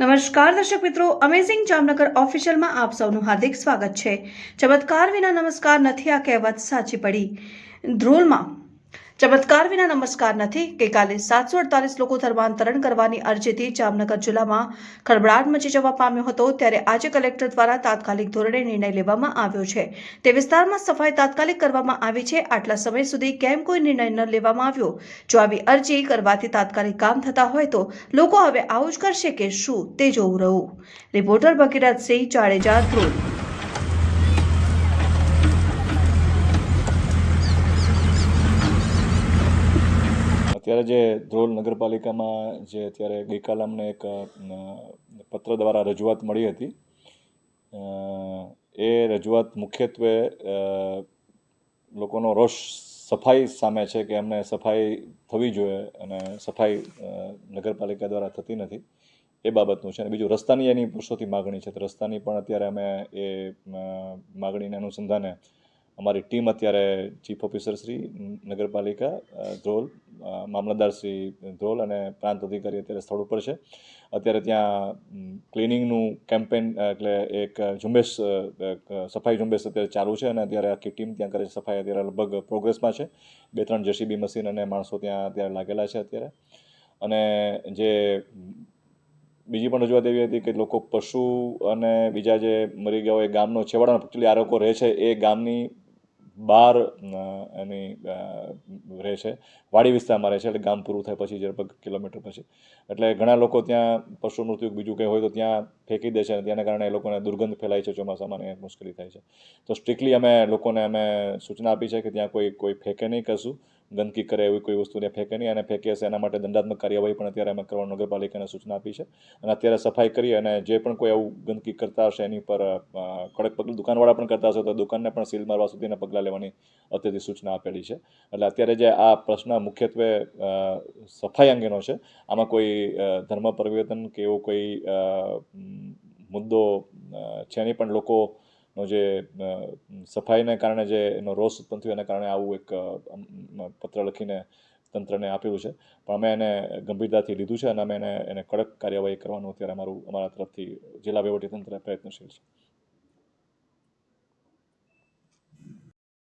નમસ્કાર દર્શક મિત્રો અમેઝિંગ જામનગર ઓફિશિયલમાં આપ સૌનું હાર્દિક સ્વાગત છે. ચમત્કાર વિના નમસ્કાર નથી આ કહેવત સાચી પડી. ધ્રોલમાં ચમત્કાર વિના નમસ્કાર નથી ગઈકાલે સાતસો અડતાલીસ લોકો ધર્માંતરણ કરવાની અરજીથી જામનગર જિલ્લામાં ખળભળાટ મચી જવા પામ્યો હતો ત્યારે આજે કલેક્ટર દ્વારા તાત્કાલિક ધોરણે નિર્ણય લેવામાં આવ્યો છે. તે વિસ્તારમાં સફાઈ તાત્કાલિક કરવામાં આવી છે. આટલા સમય સુધી કેમ કોઈ નિર્ણય ન લેવામાં આવ્યો? જો આવી અરજી કરવાથી તાત્કાલિક કામ થતા હોય તો લોકો હવે આવું જ કરશે કે શું? તે જોવું રહ્યું. રિપોર્ટર ભગીરથસિંહ જાડેજા, ધ્રુવ. અત્યારે જે ધ્રોલ નગરપાલિકામાં જે અત્યારે ગઈકાલે અમને એક પત્ર દ્વારા રજૂઆત મળી હતી એ રજૂઆત મુખ્યત્વે લોકોનો રોષ સફાઈ સામે છે કે એમને સફાઈ થવી જોઈએ અને સફાઈ નગરપાલિકા દ્વારા થતી નથી, એ બાબતનું છે. અને બીજું, રસ્તાની એની વર્ષોથી માગણી છે. તો રસ્તાની પણ અત્યારે અમે એ માગણીને અનુસંધાને અમારી ટીમ અત્યારે ચીફ ઓફિસર શ્રી નગરપાલિકા ધ્રોલ મામલતદાર શ્રી ધ્રોલ અને પ્રાંત અધિકારી અત્યારે સ્થળ ઉપર છે. અત્યારે ત્યાં ક્લિનિંગનું કેમ્પેન એટલે એક ઝુંબેશ સફાઈ ઝુંબેશ અત્યારે ચાલુ છે અને અત્યારે આખી ટીમ ત્યાં કરે છે સફાઈ અત્યારે લગભગ પ્રોગ્રેસમાં છે. બે ત્રણ જેસીબી મશીન અને માણસો ત્યાં અત્યારે લાગેલા છે અત્યારે. અને જે બીજી પણ રજૂઆત એવી હતી કે લોકો પશુ અને બીજા જે મરી ગયા હોય એ ગામનો છેવાડાનો એકચ્યુઅલી આ રહે છે એ ગામની બહાર એની રહે છે વાડી વિસ્તારમાં રહે છે એટલે ગામ પૂરું થાય પછી લગભગ કિલોમીટર પછી. એટલે ઘણા લોકો ત્યાં પશુ મૃત્યુ બીજું કંઈ હોય તો ત્યાં ફેંકી દે છે અને તેના કારણે એ લોકોને દુર્ગંધ ફેલાય છે, ચોમાસામાં અને મુશ્કેલી થાય છે. તો સ્ટ્રિક્ટલી અમે લોકોને અમે સૂચના આપી છે કે ત્યાં કોઈ કોઈ ફેંકે નહીં કશું. ગંદકી કરે એવી કોઈ વસ્તુ ત્યાં ફેંકે નહીં અને ફેંકે છે એના માટે દંડાત્મક કાર્યવાહી પણ અત્યારે અમે કરવા નગરપાલિકાને સૂચના આપી છે. અને અત્યારે સફાઈ કરી અને જે પણ કોઈ આવું ગંદકી કરતા હશે એની પર કડક પગલું દુકાનવાળા પણ કરતા હશે તો દુકાનને પણ સીલ મારવા સુધીના પગલાં લેવાની અત્યારથી સૂચના આપેલી છે. એટલે અત્યારે જે આ પ્રશ્ન મુખ્યત્વે સફાઈ અંગેનો છે. આમાં કોઈ ધર્મ પરિવર્તન કે એવો કોઈ મુદ્દો છે નહીં પણ લોકોનો જે સફાઈને કારણે જે એનો રોષ ઉત્પન્ન થયો એના કારણે આવું એક પત્ર લખીને તંત્રને આપેલું છે. પણ અમે એને ગંભીરતાથી લીધું છે અને અમે એને એને કડક કાર્યવાહી કરવાનું અત્યારે અમારું, અમારા તરફથી જિલ્લા વહીવટીતંત્ર પ્રયત્નશીલ છે.